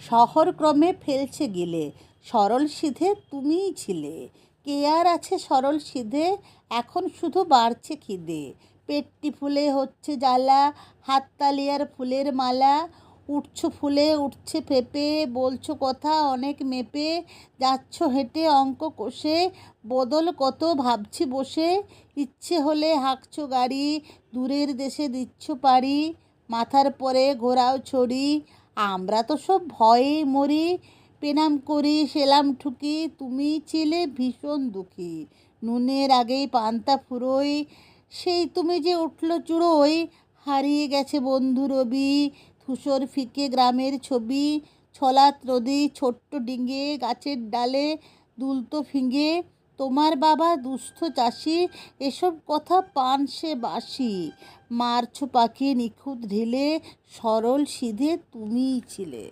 শহর ক্রমে ফেলছে গিলে। সরল সিধে তুমিই ছিলে। কে আর আছে সরল সিধে? এখন শুধু বাড়ছে খিদে। পেটটি ফুলে হচ্ছে জ্বালা, হাততালিয়ার ফুলের মালা। উঠছো ফুলে, উঠছে পেঁপে বলছো কথা অনেক মেপে। যাচ্ছ হেঁটে অঙ্ক কষে, বদল কত ভাবছি বসে। ইচ্ছে হলে হাঁকছো গাড়ি, দূরের দেশে দিচ্ছ পাড়ি। মাথার পরে ঘোরাও ছড়ি। আমরা তো সব ভয়ে মরি, পেনাম করি, সেলাম ঠুকি। তুমি ছিলে ভীষণ দুঃখী। নুনের আগেই পান্তা ফুরোই, সেই তুমি যে উঠল চুড়োই হারিয়ে গেছে বন্ধু রবি, ধূসর ফিকে গ্রামের ছবি, ছলাত নদী, ছোট্ট ডিঙে গাছের ডালে দুলতো ফিঙে তোমার বাবা দুস্থ চাষি, এসব কথা পান সে বাসি মারছো পাখি নিখুঁত ঢিলে, সরল সিধে তুমিই ছিলে।